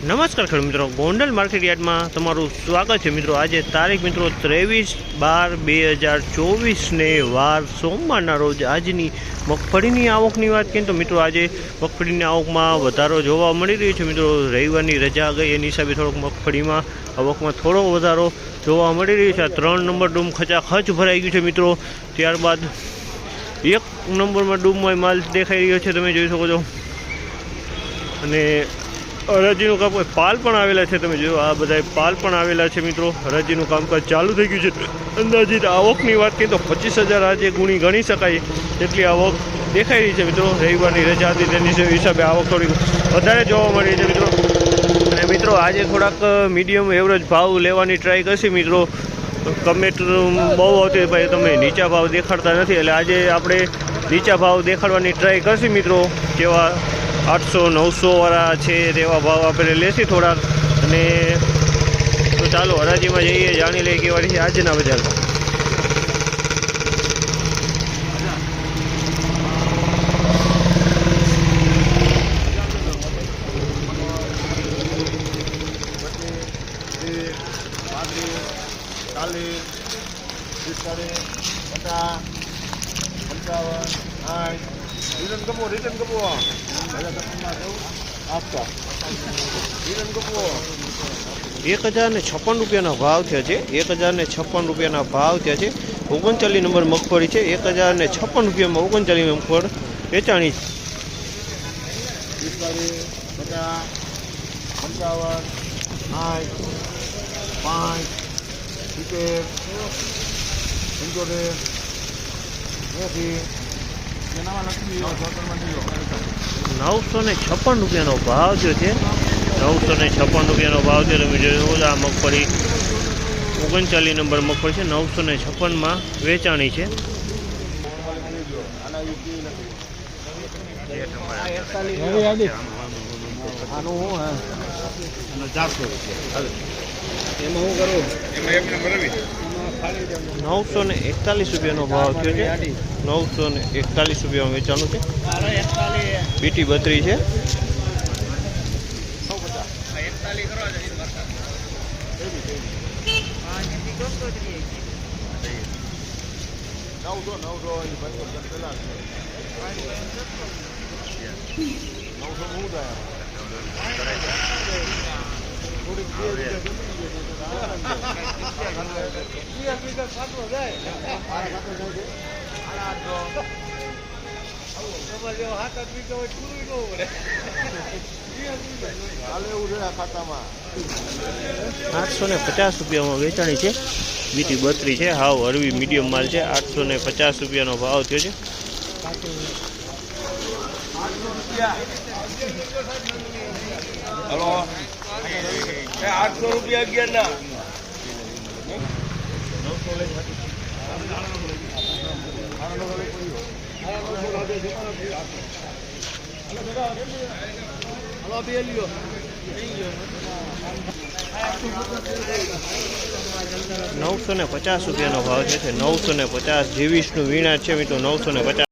નમસ્કાર ખેડૂત મિત્રો. ગોંડલ માર્કેટ યાર્ડમાં તમારું સ્વાગત છે મિત્રો. આજે તારીખ મિત્રો ત્રેવીસ બાર બે હજાર ચોવીસને વાર સોમવારના રોજ આજની મગફળીની આવકની વાત કરીએ તો મિત્રો આજે મગફળીની આવકમાં વધારો જોવા મળી રહ્યો છે મિત્રો. રવિવારની રજા ગઈ, એની હિસાબે થોડોક મગફળીમાં આવકમાં થોડો વધારો જોવા મળી રહ્યો છે. આ ત્રણ નંબર ડૂમ ખચા ખચ ભરાઈ ગયું છે મિત્રો. ત્યારબાદ એક નંબરમાં ડૂમમાં માલ દેખાઈ રહ્યો છે. તમે જોઈ શકો છો. અને હરાજીનું કામ પાલ પણ આવેલા છે, તમે જોયો આ બધા પાલ પણ આવેલા છે મિત્રો. હરાજીનું કામકાજ ચાલુ થઈ ગયું છે. અંદાજિત આવકની વાત કરીએ તો પચીસ હજાર આજે ગુણી ગણી શકાય એટલી આવક દેખાઈ રહી છે મિત્રો. રવિવારની રજા હતી, તેની હિસાબે આવક થોડી વધારે જોવા મળી છે મિત્રો. અને મિત્રો, આજે થોડાક મીડિયમ એવરેજ ભાવ લેવાની ટ્રાય કરશે મિત્રો. કમેન્ટ બહુ આવતી ભાઈ તમે નીચા ભાવ દેખાડતા નથી. એટલે આજે આપણે નીચા ભાવ દેખાડવાની ટ્રાય કરશું મિત્રો. કેવા આઠસો, નવસો વાળા છે તેવા ભાવ આપણે લેશી થોડાક અને તો ચાલો, હરાજીમાં જઈએ, જાણી લઈએ કેવા છે આજના પાંત્રીસ ચાલીસ પિસ્તાલીસ પચાસ, પંચાવન, સાઠ રિટર્ન કપો રિટર્ન કપો આપતા રિટર્ન કપો એક હજાર ને છપ્પન રૂપિયાના ભાવ થયા છે. એક હજાર ને છપ્પન રૂપિયાના ભાવ થયા છે. ઓગણચાલીસ નંબર મગફળી છે. એક હજાર ને છપ્પન રૂપિયામાં ઓગણચાલીસ મગફળ વેચાણી પંચાવન સાઠ પાંચ સિત્તેર પંચોતેર એંસી નવસો ને છપ્પન રૂપિયાનો ભાવ થયો છે. નવસો ને છપ્પન રૂપિયાનો ભાવ છે તમે જોયો આ મગફળી ઓગણચાલીસ નંબર મગફળી છે. નવસો ને છપ્પનમાં વેચાણી છે. એમાં હું કરું? એમાં એક નંબર નવસો ને એકતાલીસ રૂપિયાનો ભાવ થયો છે. નવસો ને એકતાલીસ રૂપિયામાં વેચાણું છે. બીટી બત્રી છે. થોડીક આઠસો ને પચાસ રૂપિયામાં વેચાણી છે. મીઠી બત્રી છે, હાવ હળવી મીડિયમ માલ છે. આઠસો ને પચાસ રૂપિયાનો ભાવ થયો છે. આઠસો રૂપિયા અગિયાર ના નવસો ને પચાસ રૂપિયાનો ભાવ છે નવસો ને પચાસ જેવીસનું વીણા છે મિત્રો, નવસો ને પચાસ.